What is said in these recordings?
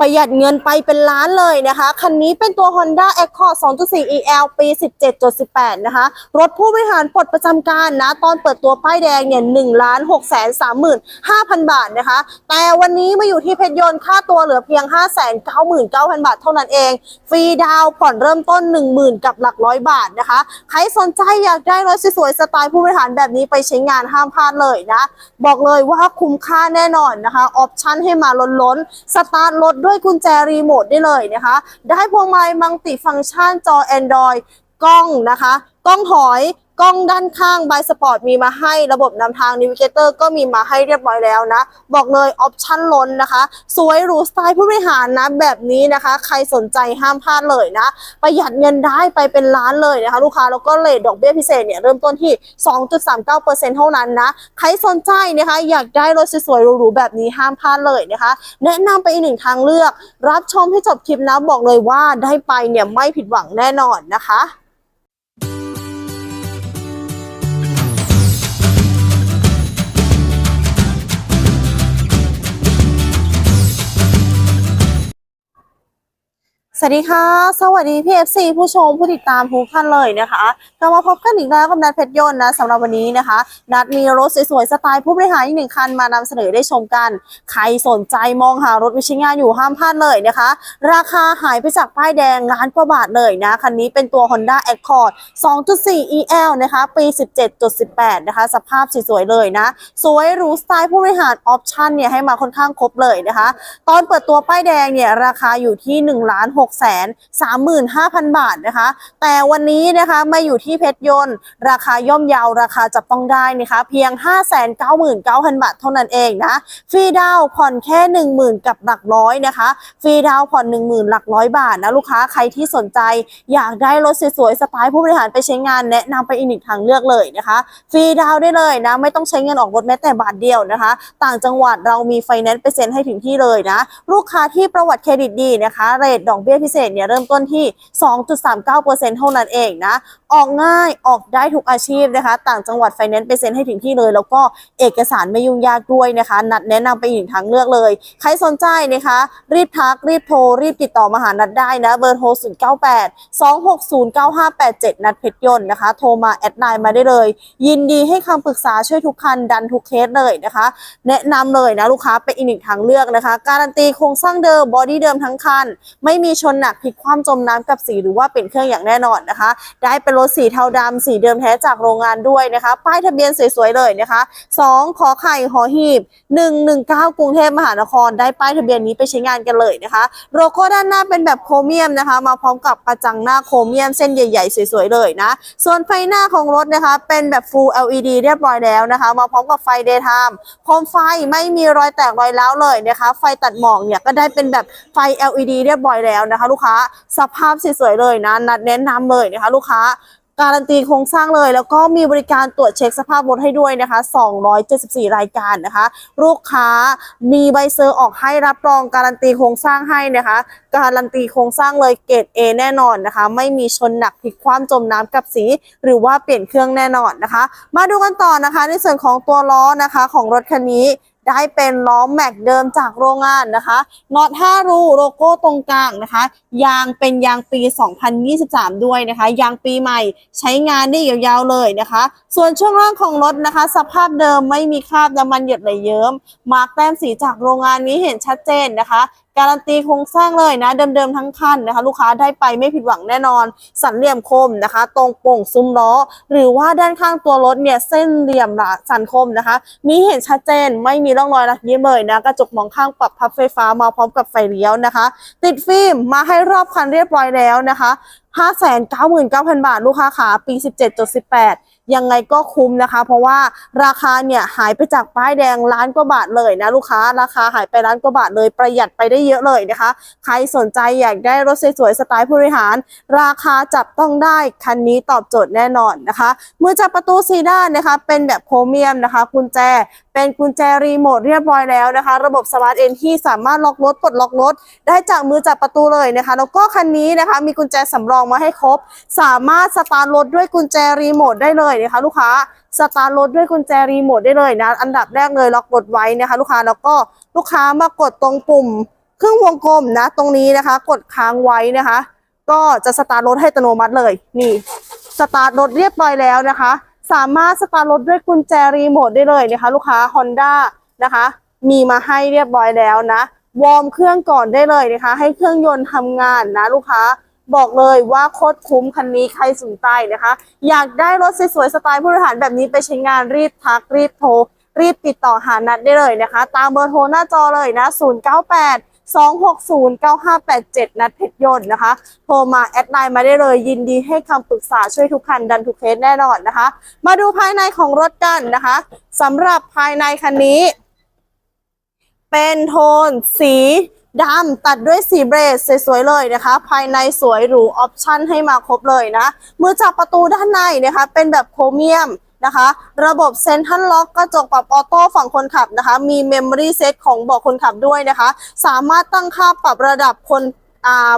ประหยัดเงินไปเป็นล้านเลยนะคะ คันนี้เป็นตัว Honda Accord 2.4 EL ปี 17.18 นะคะ รถผู้บริหารปลดประจำการนะ ตอนเปิดตัวป้ายแดงเนี่ย1ล้าน6แสน35,000 บาทนะคะ แต่วันนี้มาอยู่ที่เพชรยนต์ค่าตัวเหลือเพียง 599,000 บาทเท่านั้นเอง ฟรีดาวผ่อนเริ่มต้น 10,000 กับหลักร้อยบาทนะคะ ใครสนใจอยากได้รถสวยๆสไตล์ผู้บริหารแบบนี้ไปใช้งานห้ามพลาดเลยนะ บอกเลยว่าคุ้มค่าแน่นอนนะคะ ออปชั่นให้มาล้นๆ สตาร์ทรถด้วยกุญแจรีโมทได้เลยนะคะ ได้พวงมาลัยมัลติฟังก์ชันจอ Android กล้องนะคะ กล้องถอย กล้องด้านข้างไบสปอร์ตมีมาให้ระบบนำทางนิวิเกเตอร์ก็มีมาให้เรียบร้อยแล้วนะ บอกเลยออปชั่นล้นนะคะ สวยหรูสไตล์ผู้บริหารนะแบบนี้นะคะ ใครสนใจห้ามพลาดเลยนะ ประหยัดเงินได้ไปเป็นล้านเลยนะคะ ลูกค้าแล้วก็เลทดอกเบี้ยพิเศษเนี่ยเริ่มต้นที่ 2.39%เท่านั้นนะ ใครสนใจนะคะ อยากได้รถสวยๆหรูๆแบบนี้ห้ามพลาดเลยนะคะ แนะนำไปอีกหนึ่งทางเลือก รับชมให้จบคลิปนะบอกเลยว่าได้ไปเนี่ยไม่ผิดหวังแน่นอนนะคะ สวัสดีค่ะ สวัสดีพี่ FC ผู้ชมผู้ติดตามทุกท่านเลยนะคะกลับมาพบกันอีกแล้วกับนัดเพชรยนต์นะสำหรับวันนี้นะคะ นัดมีรถสวยๆสไตล์ผู้บริหารอีกหนึ่งคันมานำเสนอได้ชมกัน ใครสนใจมองหารถวิชิงานอยู่ห้ามพลาดเลยนะคะ ราคาหายไปจากป้ายแดงล้านกว่าบาทเลยนะ คันนี้เป็นตัว Honda Accord 2.4 EL นะคะปี 17.18 นะคะ สภาพสวยๆเลยนะ สวยหรูสไตล์ผู้บริหารออปชั่นเนี่ยให้มาค่อนข้างครบเลยนะคะ ตอนเปิดตัวป้ายแดงเนี่ยราคาอยู่ที่1ล้าน6แสน35,000 บาทนะคะ แต่วันนี้นะคะมาอยู่ที่เพชรยนต์ ราคาย่อมเยาวราคาจับต้องได้นะคะ เพียง 599,000 บาทเท่านั้นเองนะฟรีดาวผ่อนแค่ 10,000 กับหลักร้อยนะคะฟรีดาวผ่อน 10,000 หลักร้อยบาทนะลูกค้าใครที่สนใจอยากได้รถสวยๆสไตล์ผู้บริหารไปใช้งานแนะนำไปอีกหนึ่งทางเลือกเลยนะคะฟรีดาวได้เลยนะไม่ต้องใช้เงินออกรถแม้แต่บาทเดียวนะคะ ต่างจังหวัดเรามีไฟแนนซ์ไปเซ็นให้ถึงที่เลยนะ ลูกค้าที่ประวัติเครดิตดีนะคะเรทดอกเบี้ยพิเศษเนี่ยเริ่มต้นที่ 2.39%เท่านั้นเองนะ ออกง่ายออกได้ทุกอาชีพนะคะ ต่างจังหวัดไฟแนนซ์ไปเซ็นให้ถึงที่เลย แล้วก็เอกสารไม่ยุ่งยากด้วยนะคะ นัดแนะนำไปอีกทางเลือกเลย ใครสนใจนะคะ รีบทัก รีบโทร รีบติดต่อมาหานัดได้นะ เบอร์โทร 098 260 9587 นัดเพชรยนต์นะคะ โทรมาแอดไลน์มาได้เลย ยินดีให้คำปรึกษาช่วยทุกคันดันทุกเคสเลยนะคะ แนะนำเลยนะลูกค้าเป็นอีกหนึ่งทางเลือกนะคะ การันตีโครงสร้างเดิมบอดี้เดิมทั้งคัน ไม่มีชนหนักพลิกคว่ำจมน้ำกับสีหรือว่าเป็นเครื่องอย่างแน่นอนนะคะ ได้เป็นรถสีเทาดำสีเดิมแท้จากโรงงานด้วยนะคะ ป้ายทะเบียนสวยๆเลยนะคะ 2 ขอไข่หอหีบ 119 กรุงเทพมหานคร ได้ป้ายทะเบียนนี้ไปใช้งานกันเลยนะคะ โลโก้ด้านหน้าเป็นแบบโครเมียมนะคะ มาพร้อมกับกระจังหน้าโครเมียมเส้นใหญ่ๆ สวยๆเลยนะ ส่วนไฟหน้าของรถนะคะ เป็นแบบ Full LED เรียบร้อยแล้วนะคะ มาพร้อมกับไฟ Daytime โคมไฟไม่มีรอยแตกรอยร้าวเลยนะคะ ไฟตัดหมอกเนี่ยก็ได้เป็นแบบไฟ LED เรียบร้อยแล้วนะะคะ ลูกค้าสภาพสวยๆเลยนะนัดแนะนำเลยนะคะ ลูกค้าการันตีโครงสร้างเลย แล้วก็มีบริการตรวจเช็คสภาพรถให้ด้วยนะคะ 274 รายการนะคะ ลูกค้ามีใบเซอร์ออกให้รับรองการันตีโครงสร้างให้นะคะ การันตีโครงสร้างเลยเกรด A แน่นอนนะคะ ไม่มีชนหนักพลิกคว่ำจมน้ำกับสี หรือว่าเปลี่ยนเครื่องแน่นอนนะคะ มาดูกันต่อนะคะ ในส่วนของตัวล้อนะคะของรถคันนี้ ได้เป็นล้อแม็กเดิมจากโรงงานนะคะน็อต5รูโลโก้ตรงกลางนะคะ ยางเป็นยางปี 2023 ด้วยนะคะ ยางปีใหม่ใช้งานได้ยาวๆเลยนะคะ ส่วนช่วงล่างของรถนะคะ สภาพเดิมไม่มีคราบน้ำมันหยดไหลเยิ้มมาร์กแต้มสีจากโรงงานนี้เห็นชัดเจนนะคะ การันตีโครงสร้างเลยนะ เดิมๆทั้งคันนะคะ ลูกค้าได้ไปไม่ผิดหวังแน่นอน สันเหลี่ยมคมนะคะ ตรงโป่งซุ้มล้อ หรือว่าด้านข้างตัวรถเนี่ยเส้นเหลี่ยมสันคมนะคะ มีเห็นชัดเจนไม่มีร่องรอยรักยิ้มเลยนะกระจกมองข้างปรับพับไฟฟ้ามาพร้อมกับไฟเลี้ยวนะคะ ติดฟิล์มมาให้รอบคันเรียบร้อยแล้วนะคะ599,000 บาท ลูกค้าขาปี 17.18 ยังไงก็คุ้มนะคะ เพราะว่าราคาเนี่ยหายไปจากป้ายแดงล้านกว่าบาทเลยนะลูกค้า ราคาหายไปล้านกว่าบาทเลยประหยัดไปได้เยอะเลยนะคะ ใครสนใจอยากได้รถสวยๆสไตล์ผู้บริหาร ราคาจับต้องได้คันนี้ตอบโจทย์แน่นอนนะคะมือจับประตูซีด้านนะคะ เป็นแบบโครเมียมนะคะกุญแจเป็นกุญแจรีโมทเรียบร้อยแล้วนะคะ ระบบสมาร์ทเอนที่สามารถล็อกรถปลดล็อกรถได้จากมือจับประตูเลยนะคะ แล้วก็คันนี้นะคะ มีกุญแจสำรองมาให้ครบ สามารถสตาร์ทรถด้วยกุญแจรีโมทได้เลยนะคะลูกค้าสตาร์ทรถด้วยกุญแจรีโมทได้เลยนะ อันดับแรกเลยล็อกรถไว้นะคะ ลูกค้าแล้วก็ลูกค้ามากดตรงปุ่ม เครึ่องวงกลมนะ ตรงนี้นะคะ กดค้างไว้นะคะ ก็จะสตาร์ทรถให้อัตโนมัติเลย นี่สตาร์ทรถเรียบร้อยแล้วนะคะ สามารถสตาร์ทรถด้วยกุญแจรีโมทได้เลยนะคะ ลูกค้า Honda นะคะ มีมาให้เรียบร้อยแล้วนะวอร์มเครื่องก่อนได้เลยนะคะ ให้เครื่องยนต์ทำงานนะลูกค้า บอกเลยว่าโคตรคุ้มคันนี้ใครสนใจนะคะ อยากได้รถสวยๆสไตล์ผู้บริหารแบบนี้ไปใช้งานรีบทักรีบโทร รีบติดต่อหานัดได้เลยนะคะ ตามเบอร์โทรหน้าจอเลยนะ 098 260 9587 นัดเพชรยนต์นะคะ โทรมาแอดไลน์มาได้เลย ยินดีให้คำปรึกษาช่วยทุกคันดันทุกเคสแน่นอนนะคะ มาดูภายในของรถกันนะคะสำหรับภายในคันนี้ เป็นโทนสี ดำตัดด้วยสีเบรดสวยๆเลยนะคะ ภายในสวยหรูออปชั่นให้มาครบเลยนะมือจับประตูด้านในนะคะ เป็นแบบโครเมียมนะคะ ระบบเซนทรัลล็อกกระจกปรับออโต้ฝั่งคนขับนะคะ มีเมมโมรี่เซตของเบาะคนขับด้วยนะคะ สามารถตั้งค่าปรับระดับคน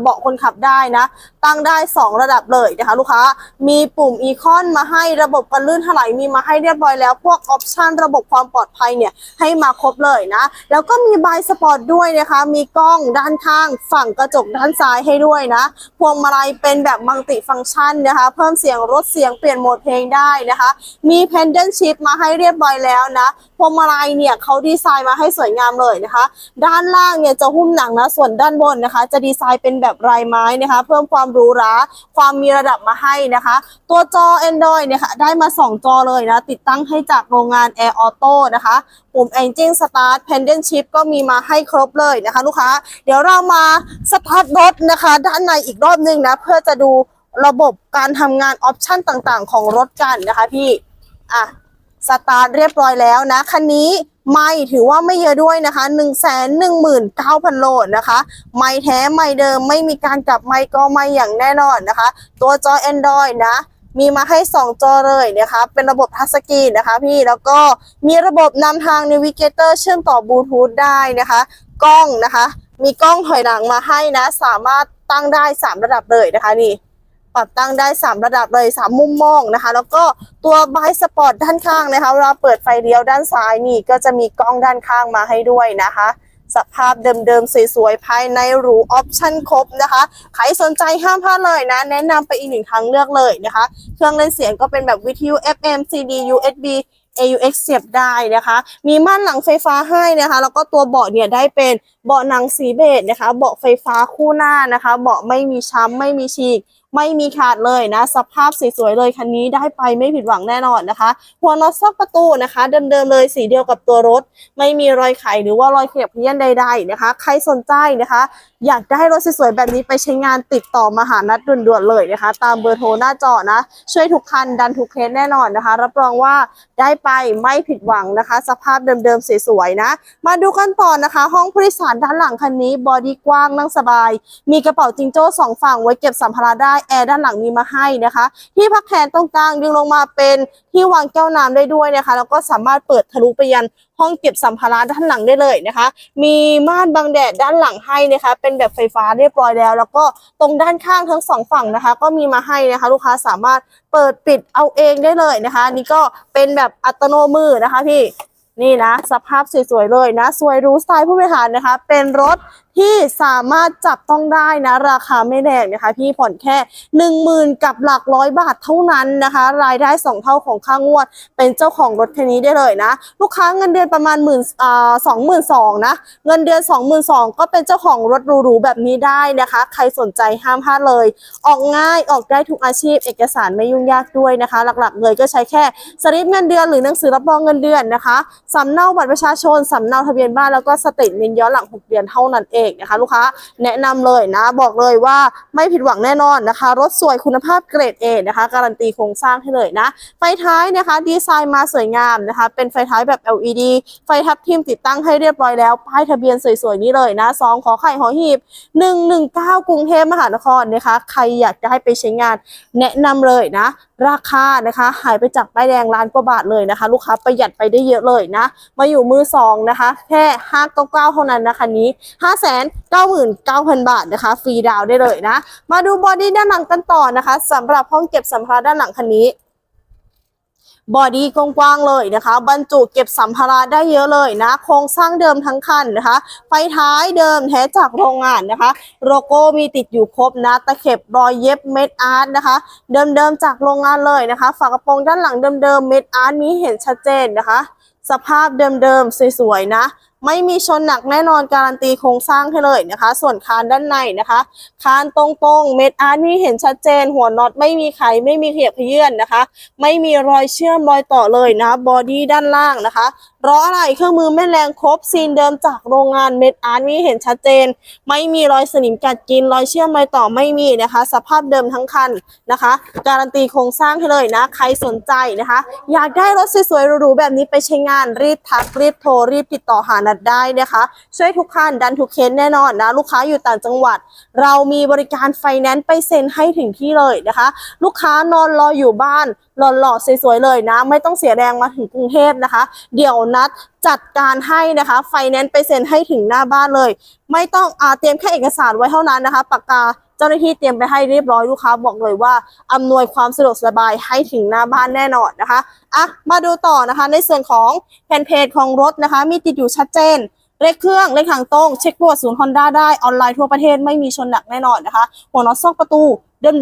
เบาะคนขับได้นะ ตั้งได้ 2 ระดับเลยนะคะลูกค้า มีปุ่มอีคอนมาให้ระบบกันลื่นถลายมีมาให้เรียบร้อยแล้ว พวกออปชันระบบความปลอดภัยเนี่ยให้มาครบเลยนะ แล้วก็มีบายสปอร์ตด้วยนะคะ มีกล้องด้านข้าง ฝั่งกระจกด้านซ้ายให้ด้วยนะ พวงมาลัยเป็นแบบมัลติฟังก์ชันนะคะ เพิ่มเสียงลดเสียงเปลี่ยนโหมดเพลงได้นะคะ มีเพนเดนชิพมาให้เรียบร้อยแล้วนะพวงมาลัยเนี่ยเขาดีไซน์มาให้สวยงามเลยนะคะ ด้านล่างเนี่ยจะหุ้มหนังนะ ส่วนด้านบนนะคะ จะดีไซน์เป็นแบบลายไม้นะคะ เพิ่มความหรูหราความมีระดับมาให้นะคะ ตัวจอ Android เนี่ยค่ะได้มา 2 จอเลยนะ ติดตั้งให้จากโรงงาน Air Auto นะคะปุ่ม Engine Start Pendant Shift ก็มีมาให้ครบเลยนะคะ ลูกค้า เดี๋ยวเรามาสตาร์ทรถนะคะ ด้านในอีกรอบนึงนะ เพื่อจะดูระบบการทำงานออปชันต่างๆ ของรถกันนะคะพี่ อะ สตาร์ทเรียบร้อยแล้วนะ คันนี้ ไม่ถือว่าไม่เยอะด้วยนะคะ1 1 9 0 0 0 โลนะคะ ไม่แท้ไม่เดิมไม่มีการกลับไม่ก็ไม่อย่างแน่นอนนะคะ ตัวจอ Android นะมีมาให้ 2 จอเลยนะคะ เป็นระบบทัชสกรีนนะคะพี่ แล้วก็มีระบบนำทาง Navigator เชื่อมต่อบลูทูธได้นะคะ กล้องนะคะ มีกล้องถอยหลังมาให้นะ สามารถตั้งได้ 3 ระดับเลยนะคะนี่ ปรับตั้งได้ 3 ระดับเลย 3 มุมมองนะคะ แล้วก็ตัวบายสปอร์ตด้านข้างนะคะเวลาเปิดไฟเลี้ยวด้านซ้ายนี่ก็จะมีกล้องด้านข้างมาให้ด้วยนะคะ สภาพเดิมๆ สวยๆ ภายในหรูออปชั่นครบนะคะ ใครสนใจห้ามพลาดเลยนะ แนะนำไปอีกหนึ่งทางเลือกเลยนะคะ เครื่องเล่นเสียงก็เป็นแบบวิทยุ FM CD USB AUX เสียบได้นะคะ มีม่านหลังไฟฟ้าให้นะคะ แล้วก็ตัวเบาะเนี่ยได้เป็นเบาะหนังสีเบจนะคะ เบาะไฟฟ้าคู่หน้านะคะ เบาะไม่มีช้ำไม่มีฉีก ไม่มีขาดเลยนะ สภาพสวยๆเลยคันนี้ได้ไปไม่ผิดหวังแน่นอนนะคะหัวน็อตซอกประตูนะคะ เดิมๆเลยสีเดียวกับตัวรถ ไม่มีรอยไขหรือว่ารอยเขยับเพี้ยนใดๆนะคะ ใครสนใจนะคะ อยากได้รถสวยๆแบบนี้ไปใช้งานติดต่อมาหานัดด่วนๆเลยนะคะ ตามเบอร์โทรหน้าจอนะ ช่วยทุกคันดันทุกเคสแน่นอนนะคะ รับรองว่าได้ไปไม่ผิดหวังนะคะ สภาพเดิมๆสวยๆนะ มาดูกันต่อนะคะ ห้องผู้โดยสารด้านหลังคันนี้บอดี้กว้างนั่งสบาย มีกระเป๋าจิงโจ้สองฝั่งไว้เก็บสัมภาระได้แอร์ด้านหลังมีมาให้นะคะ ที่พักแขนตรงกลางดึงลงมาเป็นที่วางแก้วน้ำได้ด้วยนะคะ แล้วก็สามารถเปิดทะลุไปยันห้องเก็บสัมภาระด้านหลังได้เลยนะคะ มีม่านบังแดดด้านหลังให้นะคะ เป็นแบบไฟฟ้าเรียบร้อยแล้ว แล้วก็ตรงด้านข้างทั้งสองฝั่งนะคะ ก็มีมาให้นะคะ ลูกค้าสามารถเปิดปิดเอาเองได้เลยนะคะ นี่ก็เป็นแบบอัตโนมือนะคะพี่นี่นะ สภาพสวยๆเลยนะ สวยรู้สไตล์ผู้บริหารนะคะ เป็นรถ ที่สามารถจับต้องได้นะ ราคาไม่แรงนะคะ พี่ผ่อนแค่หนึ่งหมื่นกับหลักร้อยบาทเท่านั้นนะคะ รายได้สองเท่าของค่างวด เป็นเจ้าของรถคันนี้ได้เลยนะ ลูกค้าเงินเดือนประมาณหมื่นอ่าสองหมื่นสองนะเงินเดือนสองหมื่นสองก็เป็นเจ้าของรถหรูๆแบบนี้ได้นะคะ ใครสนใจห้ามพลาดเลย ออกง่ายออกได้ทุกอาชีพ เอกสารไม่ยุ่งยากด้วยนะคะ หลักๆเลยก็ใช้แค่สลิปเงินเดือนหรือหนังสือรับรองเงินเดือนนะคะสำเนาบัตรประชาชนสำเนาทะเบียนบ้านแล้วก็สเตทเมนย้อนหลัง 6 เดือนเท่านั้นเองนะคะลูกค้าแนะนำเลยนะ บอกเลยว่าไม่ผิดหวังแน่นอนนะคะ รถสวยคุณภาพเกรด A นะคะการันตีโครงสร้างให้เลยนะ ไฟท้ายนะคะ ดีไซน์มาสวยงามนะคะ เป็นไฟท้ายแบบ LED ไฟทับทิมติดตั้งให้เรียบร้อยแล้ว ป้ายทะเบียนสวยๆนี้เลยนะซองขอไข่หอหีบ 119 กรุงเทพมหานครนะคะ ใครอยากจะให้ไปใช้งานแนะนำเลยนะราคานะคะหายไปจากป้ายแดงล้านกว่าบาทเลยนะคะ ลูกค้าประหยัดไปได้เยอะเลยนะ มาอยู่มือสองนะคะ แค่ห้าเก้าเท่านั้นนะคะนี้ห้าแสนเก้าหมื่นเก้าพันบาทนะคะ ฟรีดาวได้เลยนะ มาดูบอดี้ด้านหลังกันต่อนะคะสำหรับห้องเก็บสัมภาระด้านหลังคันนี้ บอดี้กว้างๆเลยนะคะ บรรจุเก็บสัมภาระได้เยอะเลยนะ โครงสร้างเดิมทั้งคันนะคะ ไฟท้ายเดิมแท้จากโรงงานนะคะ โลโก้มีติดอยู่ครบนะ ตะเข็บรอยเย็บเม็ดอาร์ตนะคะ เดิมๆจากโรงงานเลยนะคะ ฝากระโปรงด้านหลังเดิมๆเม็ดอาร์ตมีเห็นชัดเจนนะคะ สภาพเดิมๆสวยๆนะ ไม่มีชนหนักแน่นอนการันตีโครงสร้างให้เลยนะคะ ส่วนคานด้านในนะคะคานตรงๆเม็ดอาร์ตนี่เห็นชัดเจน หัวน็อตไม่มีไขไม่มีเขียบเขยื่อนนะคะ ไม่มีรอยเชื่อมรอยต่อเลยนะบอดี้ด้านล่างนะคะล้ออะไรเครื่องมือแม่แรงครบซีนเดิมจากโรงงานเม็ดอาร์ตนี่เห็นชัดเจน ไม่มีรอยสนิมกัดกินรอยเชื่อมรอยต่อไม่มีนะคะ สภาพเดิมทั้งคันนะคะ การันตีโครงสร้างให้เลยนะ ใครสนใจนะคะ อยากได้รถสวยๆหรูๆแบบนี้ไปใช้งานรีบทักรีบโทรรีบติดต่อหานัดได้นะคะ ช่วยทุกคันดันทุกเคสแน่นอนนะ ลูกค้าอยู่ต่างจังหวัด เรามีบริการไฟแนนซ์ไปเซ็นให้ถึงที่เลยนะคะ ลูกค้านอนรออยู่บ้านหล่อๆสวยๆเลยนะ ไม่ต้องเสียแรงมาถึงกรุงเทพนะคะ เดี๋ยวนัดจัดการให้นะคะไฟแนนซ์ไปเซ็นให้ถึงหน้าบ้านเลย ไม่ต้องอาเตรียมแค่เอกสารไว้เท่านั้นนะคะปากกา เจ้าหน้าที่เตรียมไปให้เรียบร้อยลูกค้าบอกเลยว่าอำนวยความสะดวกสบายให้ถึงหน้าบ้านแน่นอนนะคะอะมาดูต่อนะคะ ในส่วนของแผ่นเพจของรถนะคะ มีติดอยู่ชัดเจนเลขเครื่องเลขทางตรงเช็คประวัติศูนย์ฮอนด้าได้ออนไลน์ทั่วประเทศไม่มีชนหนักแน่นอนนะคะ หัวน็อตซอกประตู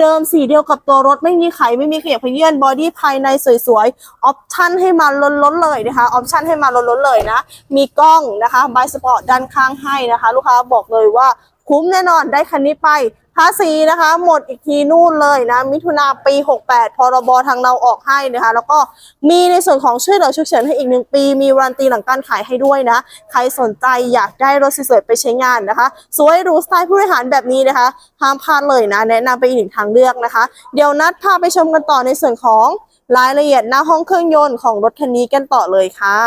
เดิมๆสีเดียวกับตัวรถไม่มีไขไม่มีเขียบเขยื่อนบอดี้ภายในสวยๆออปชั่นให้มาล้นๆเลยนะคะออปชั่นให้มาล้นๆเลยนะ มีกล้องนะคะบายสปอร์ตด้านข้างให้นะคะ ลูกค้าบอกเลยว่าคุ้มแน่นอนได้คันนี้ไป ภาษีนะคะ หมดอีกทีนู่นเลยนะ มิถุนาปี 68 พรบทางเราออกให้นะคะ แล้วก็มีในส่วนของช่วยเหลือฉุกเฉินให้อีกหนึ่งปี มีวารันตีหลังการขายให้ด้วยนะ ใครสนใจอยากได้รถสวยๆไปใช้งานนะคะ สวยหรูสไตล์ผู้บริหารแบบนี้นะคะ ห้ามพลาดเลยนะ แนะนำไปอีกหนึ่งทางเลือกนะคะ เดี๋ยวนัดพาไปชมกันต่อในส่วนของรายละเอียดหน้าห้องเครื่องยนต์ของรถคันนี้กันต่อเลยค่ะ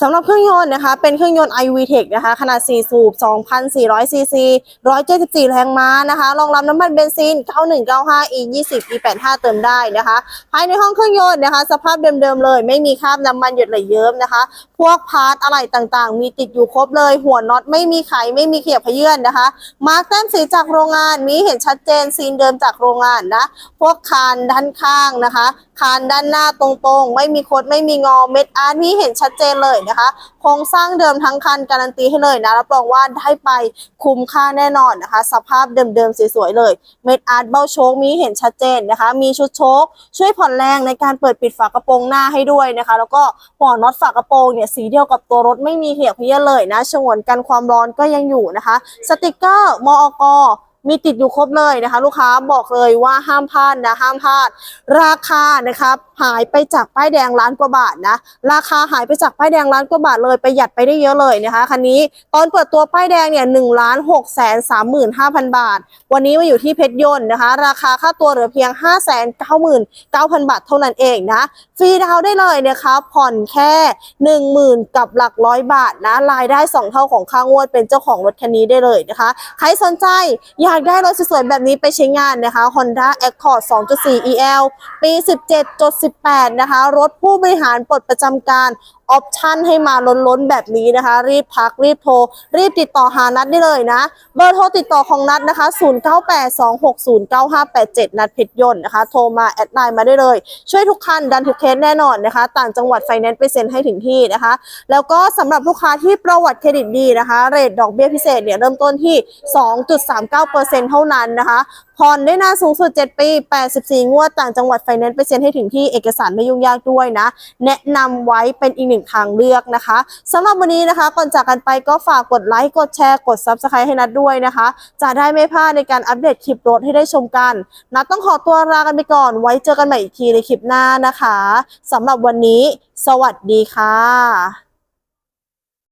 สำหรับเครื่องยนต์นะคะ เป็นเครื่องยนต์ iVTEC นะคะ ขนาด 4 สูบ 2,400 ซีซี 174 แรงม้านะคะ รองรับน้ำมันเบนซิน 9195 E20 E85 เติมได้นะคะ ภายในห้องเครื่องยนต์นะคะ สภาพเดิมๆเลย ไม่มีคราบน้ำมันหยดไหลเยิ้มนะคะ พวกพาร์ทอะไรต่างๆ มีติดอยู่ครบเลย หัวน็อตไม่มีไข ไม่มีเขียบเยื่อนนะคะ มาร์กแต้มสีจากโรงงาน มีเห็นชัดเจนซีนเดิมจากโรงงานนะ พวกคานด้านข้างนะคะ คานด้านหน้าตรงๆ ไม่มีคด ไม่มีงอ เม็ดอาร์ตนี่เห็นชัดเจนเลยนะคะ โครงสร้างเดิมทั้งคันการันตีให้เลยนะรับรองว่าได้ไปคุ้มค่าแน่นอนนะคะ สภาพเดิมๆสวยๆเลย เม็ดอาร์ตเบ้าโชคมีเห็นชัดเจนนะคะ มีชุดโชคช่วยผ่อนแรงในการเปิดปิดฝากระโปรงหน้าให้ด้วยนะคะ แล้วก็หัวน็อตฝากระโปรงเนี่ยสีเดียวกับตัวรถไม่มีเหี่ยวเพี้ยเลยนะฉงวนกันความร้อนก็ยังอยู่นะคะ สติกเกอร์มอก มีติดอยู่ครบเลยนะคะ ลูกค้าบอกเลยว่าห้ามพลาดนะห้ามพลาด ราคานะครับหายไปจากป้ายแดงล้านกว่าบาทนะราคาหายไปจากป้ายแดงล้านกว่าบาทเลยประหยัดไปได้เยอะเลยนะคะคันนี้ตอนเปิดตัวป้ายแดงเนี่ยหนึ่งล้านหกแสนสามหมื่นห้าพันบาท วันนี้มาอยู่ที่เพชรยนต์นะคะ ราคาค่าตัวเหลือเพียงห้าแสนเก้าหมื่นเก้าพันบาทเท่านั้นเองนะฟรีดาวได้เลยนะคะผ่อนแค่หนึ่งหมื่นกับหลักร้อยบาทนะรายได้สองเท่าของค่างวดเป็นเจ้าของรถคันนี้ได้เลยนะคะใครสนใจอยากได้รถสวยๆแบบนี้ไปใช้งานนะคะ Honda Accord 2.4 EL ปี 17.18 นะคะ รถผู้บริหารปลดประจำการออปชั่นให้มาล้นๆ แบบนี้นะคะ รีบพักรีบโทร รีบติดต่อหานัดได้เลยนะ เบอร์โทรติดต่อของนัดนะคะ 0982609587 นัดเพชรยนต์นะคะ โทรมาแอดไลน์มาได้เลย ช่วยทุกคันดันทุกเคสแน่นอนนะคะ ต่างจังหวัดไฟแนนซ์ไปเซ็นให้ถึงที่นะคะ แล้วก็สำหรับลูกค้าที่ประวัติเครดิตดีนะคะ เรทดอกเบี้ยพิเศษเนี่ยเริ่มต้นที่ 2.39%เท่านั้นนะคะผ่อนได้นานสูงสุด 7 ปี 84 งวด ต่างจังหวัดไฟแนนซ์ไปเซ็นให้ถึงที่เอกสารไม่ยุ่งยากด้วยนะ แนะนำไว้เป็นอีกนึ่งทางเลือกนะคะสำหรับวันนี้นะคะก่อนจากกันไปก็ฝากกดไลค์กดแชร์กด Subscribe ให้นัดด้วยนะคะ จะได้ไม่พลาดในการอัปเดตคลิปรถให้ได้ชมกันนัดต้องขอตัวลากันไปก่อน ไว้เจอกันใหม่อีกทีในคลิปหน้านะคะสำหรับวันนี้ สวัสดีค่ะ